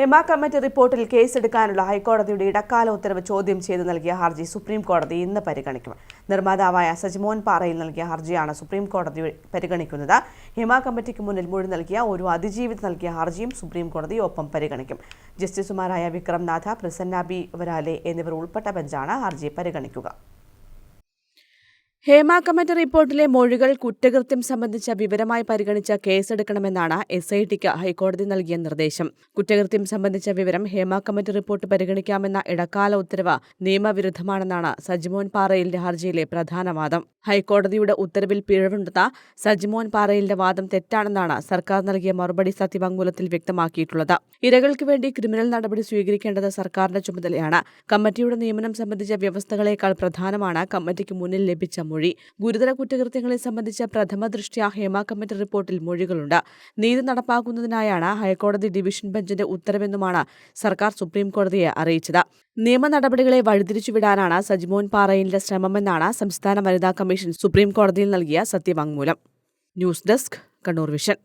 Hema committee റിപ്പോർട്ടിൽ കേസെടുക്കാനുള്ള ഹൈക്കോടതിയുടെ ഇടക്കാല ഉത്തരവ് ചോദ്യം ചെയ്ത് നൽകിയ ഹർജി സുപ്രീം കോടതി ഇന്ന് പരിഗണിക്കും. നിർമ്മാതാവായ സജിമോൻ പാറയിൽ നൽകിയ ഹർജിയാണ് സുപ്രീം കോടതി പരിഗണിക്കുന്നത്. ഹെമ കമ്മിറ്റിക്ക് മുന്നിൽ മൊഴി നൽകിയ ഒരു അതിജീവിത നൽകിയ ഹർജിയും സുപ്രീം കോടതി ഒപ്പം പരിഗണിക്കും. ജസ്റ്റിസുമാരായ വിക്രം നാഥ പ്രസന്ന ബി വരാലെ എന്നിവർ ഉൾപ്പെട്ട ബെഞ്ചാണ് ഹർജി പരിഗണിക്കുക. ഹേമ കമ്മിറ്റി റിപ്പോർട്ടിലെ മൊഴികൾ കുറ്റകൃത്യം സംബന്ധിച്ച വിവരമായി പരിഗണിച്ച കേസെടുക്കണമെന്നാണ് എസ് ഐ ടിക്ക് ഹൈക്കോടതി നൽകിയ നിർദ്ദേശം. കുറ്റകൃത്യം സംബന്ധിച്ച വിവരം ഹേമ കമ്മിറ്റി റിപ്പോർട്ട് പരിഗണിക്കാമെന്ന ഇടക്കാല ഉത്തരവ് നിയമവിരുദ്ധമാണെന്നാണ് സജ്മോൻ പാറയിലിന്റെ ഹർജിയിലെ പ്രധാന വാദം. ഹൈക്കോടതിയുടെ ഉത്തരവിൽ പിഴവുണ്ടെന്ന സജ്മോൻ പാറയിലിന്റെ വാദം തെറ്റാണെന്നാണ് സർക്കാർ നൽകിയ മറുപടി സത്യവാങ്മൂലത്തിൽ വ്യക്തമാക്കിയിട്ടുള്ളത്. ഇരകൾക്ക് വേണ്ടി ക്രിമിനൽ നടപടി സ്വീകരിക്കേണ്ടത് സർക്കാരിന്റെ ചുമതലയാണ്. കമ്മിറ്റിയുടെ നിയമനം സംബന്ധിച്ച വ്യവസ്ഥകളേക്കാൾ പ്രധാനമാണ് കമ്മിറ്റിക്ക് മുന്നിൽ ലഭിച്ച മൊഴി. ഗുരുതര കുറ്റകൃത്യങ്ങളെ സംബന്ധിച്ച പ്രഥമ ദൃഷ്ട്യാ ഹേമ കമ്മിറ്റി റിപ്പോർട്ടിൽ മൊഴികളുണ്ട്. നീതി നടപ്പാക്കുന്നതിനായാണ് ഹൈക്കോടതി ഡിവിഷൻ ബെഞ്ചിന്റെ ഉത്തരവെന്നുമാണ് സർക്കാർ സുപ്രീം കോടതിയെ അറിയിച്ചത്. നിയമ നടപടികളെ വഴിതിരിച്ചുവിടാനാണ് സജിമോൻ പാറയിലിന്റെ ശ്രമമെന്നാണ് സംസ്ഥാന വനിതാ കമ്മീഷൻ സുപ്രീം കോടതിയിൽ നൽകിയ സത്യവാങ്മൂലം. News desk Kannur vision.